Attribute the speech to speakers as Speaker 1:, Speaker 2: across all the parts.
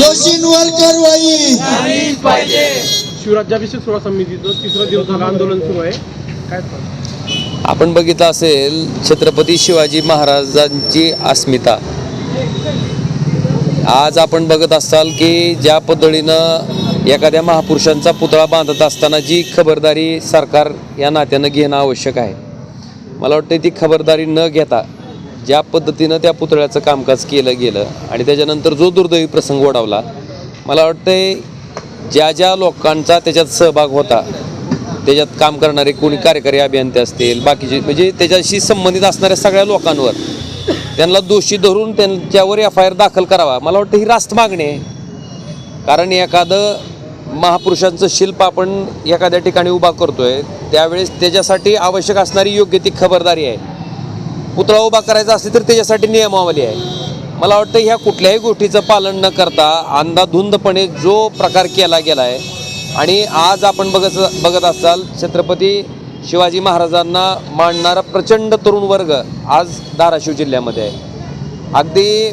Speaker 1: दोषींवर कारवाई
Speaker 2: झालीच पाहिजे.
Speaker 3: शिवराज्याभिषेक सोहळा समितीचं तिसरा दिवस झाला आंदोलन सुरू आहे. काय?
Speaker 4: आपण बघितलं असेल छत्रपती शिवाजी महाराजांची अस्मिता. आज आपण बघत असाल की ज्या पद्धतीनं एखाद्या महापुरुषांचा पुतळा बांधत असताना जी खबरदारी सरकार या नात्यानं घेणं आवश्यक आहे. मला वाटतं ती खबरदारी न घेता ज्या पद्धतीनं त्या पुतळ्याचं कामकाज केलं गेलं आणि त्याच्यानंतर जो दुर्दैवी प्रसंग ओढावला मला वाटतंय ज्या ज्या लोकांचा त्याच्यात सहभाग होता त्याच्यात काम करणारे कोणी कार्यकारी अभियंते असतील बाकीचे म्हणजे त्याच्याशी संबंधित असणाऱ्या सगळ्या लोकांवर त्यांना दोषी धरून त्यांच्यावर एफ आय आर दाखल करावा मला वाटतं ही रास्त मागणी आहे. कारण एखादं महापुरुषांचं शिल्प आपण एखाद्या ठिकाणी उभा करतोय त्यावेळेस त्याच्यासाठी आवश्यक असणारी योग्य ती खबरदारी आहे. पुतळा उभा करायचा असेल तर त्याच्यासाठी नियमावली आहे. मला वाटतं ह्या कुठल्याही गोष्टीचं पालन न करता अंधाधुंदपणे जो प्रकार केला गेला आहे आणि आज आपण बघत बघत असाल छत्रपती शिवाजी महाराजांना मांडणारा प्रचंड तरुण वर्ग आज धाराशिव जिल्ह्यामध्ये आहे. अगदी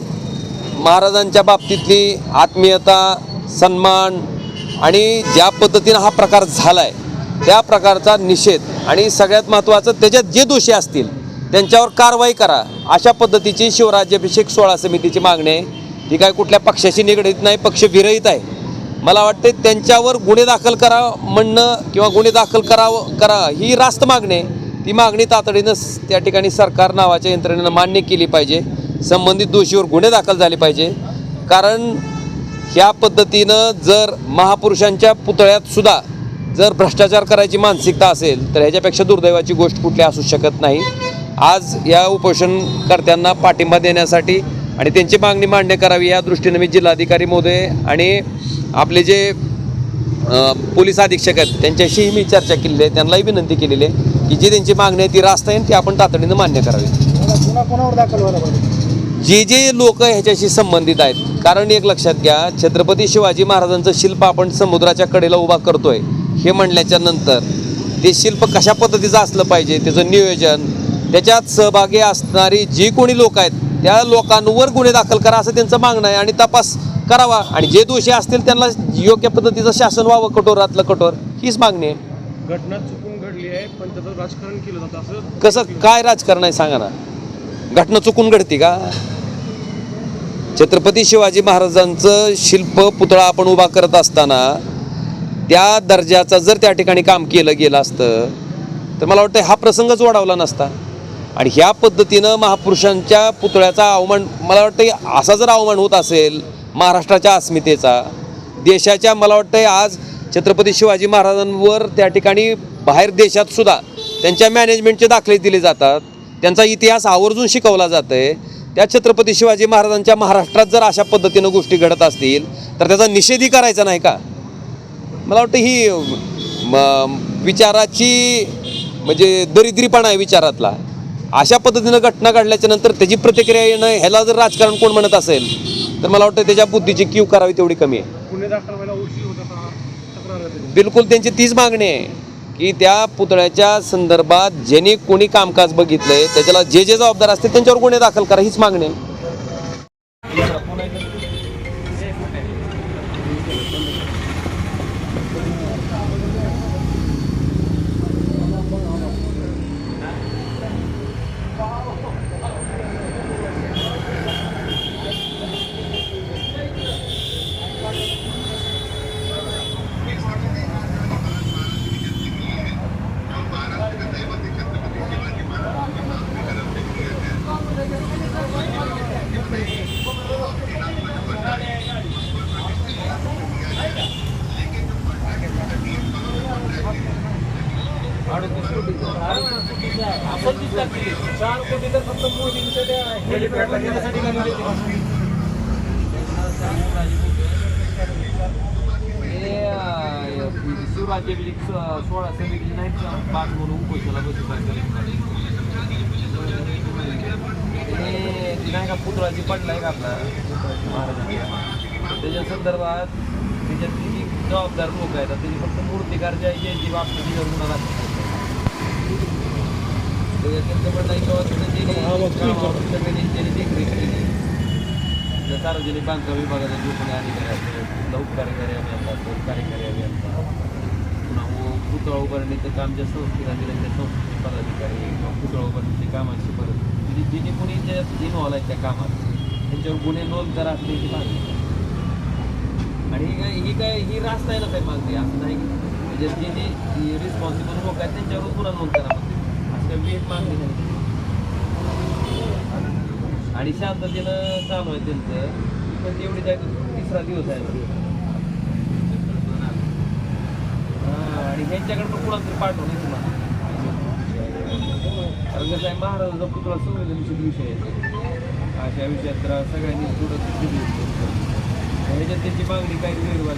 Speaker 4: महाराजांच्या बाबतीतली आत्मीयता सन्मान आणि ज्या पद्धतीनं हा प्रकार झाला आहे त्या प्रकारचा निषेध आणि सगळ्यात महत्त्वाचं त्याच्यात जे दोषी असतील त्यांच्यावर कारवाई करा. अशा पद्धतीची शिवराज्याभिषेक सोहळा समितीची मागणी आहे. ती काय कुठल्या पक्षाशी निगडीत नाही पक्ष विरहित आहे. मला वाटते त्यांच्यावर गुन्हे दाखल करा म्हणणं किंवा गुन्हे दाखल करावं करा ही रास्त मागणी आहे. ती मागणी तातडीनं त्या ठिकाणी सरकार नावाच्या यंत्रणेनं मान्य केली पाहिजे. संबंधित दोषीवर गुन्हे दाखल झाले पाहिजे. कारण ह्या पद्धतीनं जर महापुरुषांच्या पुतळ्यात सुद्धा जर भ्रष्टाचार करायची मानसिकता असेल तर ह्याच्यापेक्षा दुर्दैवाची गोष्ट कुठली असू शकत नाही. आज या उपोषणकर्त्यांना पाठिंबा देण्यासाठी आणि त्यांची मागणी मान्य करावी या दृष्टीने मी जिल्हाधिकारी मोदे आणि आपले जे पोलीस अधीक्षक आहेत त्यांच्याशीही मी चर्चा केलेली आहे त्यांनाही विनंती केलेली आहे की जी त्यांची मागणी आहे ती रास्त आहे ती आपण तातडीनं मान्य करावी.
Speaker 3: जी
Speaker 4: जे जे लोक ह्याच्याशी संबंधित आहेत कारण एक लक्षात घ्या छत्रपती शिवाजी महाराजांचं शिल्प आपण समुद्राच्या कडेला उभा करतोय हे म्हणल्याच्या नंतर ते शिल्प कशा पद्धतीचं असलं पाहिजे त्याचं नियोजन त्याच्यात सहभागी असणारी जी कोणी लोक आहेत त्या लोकांवर गुन्हे दाखल करा असं त्यांचं मागणं आहे आणि तपास करावा. आणि जे दोषी असतील त्यांना योग्य पद्धतीचं शासन व्हावं कठोरातलं कठोर. हीच मागणी आहे.
Speaker 3: घटना चुकून घडली आहे पण त्याचं राजकारण केलं जातं असं
Speaker 4: कसं काय राजकारण आहे सांगा ना. घटना चुकून घडती का? छत्रपती शिवाजी महाराजांचं शिल्प पुतळा आपण उभा करत असताना त्या दर्जाचं जर त्या ठिकाणी काम केलं गेलं असतं तर मला वाटतं हा प्रसंगच ओढावला नसता. आणि ह्या पद्धतीनं महापुरुषांच्या पुतळ्याचा अवमान मला वाटतं असा जर अवमान होत असेल महाराष्ट्राच्या अस्मितेचा देशाच्या मला वाटतं आज छत्रपती शिवाजी महाराजांवर त्या ठिकाणी बाहेर देशात सुद्धा त्यांच्या मॅनेजमेंटचे दाखले दिले जातात. त्यांचा इतिहास आवर्जून शिकवला जात आहे त्या छत्रपती शिवाजी महाराजांच्या महाराष्ट्रात जर अशा पद्धतीनं गोष्टी घडत असतील तर त्याचा निषेधही करायचा नाही का? मला वाटतं ही विचाराची म्हणजे दरिद्रीपणा आहे विचारातला. अशा पद्धतीनं घटना घडल्याच्या नंतर त्याची प्रतिक्रिया येणं ह्याला जर राजकारण कोण म्हणत असेल तर मला वाटतं त्याच्या बुद्धीची कीव करावी तेवढी कमी आहे. बिलकुल त्यांची तीच मागणी आहे की त्या पुतळ्याच्या संदर्भात ज्यांनी कोणी कामकाज बघितलंय त्याच्याला जे जे जबाबदार असतील त्यांच्यावर गुन्हे दाखल करा हीच मागणी आहे
Speaker 5: शिवराज्याभिषेक सोळा समिती नाही पाच म्हणून उपोषणाला बसू नाही का पुतळाची आहे का आपला. त्याच्या संदर्भात त्याच्यात जबाबदार लोक आहेत त्याची फक्त मूर्तिकार जे आहे जे बाबतीत
Speaker 4: सार्वजनिक बांधकाम विभागाचा जो कोणी अधिकारी असेल लौक कार्यकारी अभियंता असेल कार्यकारी अभियंता पुन्हा पुतळा उभारणीचं काम ज्या संस्थेला दिलं त्या संस्थेचे पदाधिकारी किंवा पुतळा उभारणीची कामाची परत म्हणजे जिने कोणी ज्या इन्व्हॉल्व आहेत त्या कामात त्यांच्यावर गुन्हे नोंद करा असते ही मागणी आणि ही काय ही काय रास्त नाही ना काही मागणी असं नाही म्हणजे जिने रिस्पॉन्सिबल लोक आहेत त्यांच्यावर गुन्हा नोंद करा म्हणते असं मागणी आणि शांततेनं चालू आहे त्यांचं. पण तेवढी त्या तिसरा दिवस आहे. आणि ह्यांच्याकडे पण कुणाला तरी पाठवून नाही कारण कसं आहे महाराजाचा पुतळा संवेदनशील विषय आहे. अशा विषयात तर सगळ्यांनी थोडं ह्याच्यात त्यांची मागणी काही वेगवान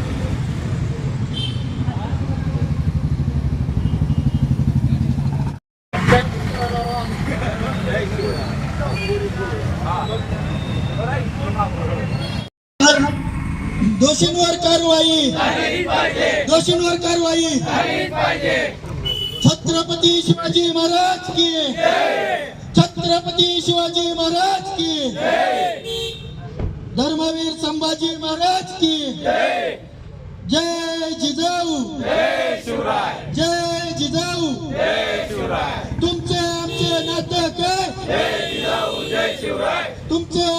Speaker 1: दोषींवर कारवाई. दोषींवर कारवाई. छत्रपती शिवाजी महाराज की. छत्रपती शिवाजी महाराज की. धर्मवीर संभाजी महाराज की. जय जिजाऊ. जय जिजाऊ. तुमचे आमचे नातक तुमचे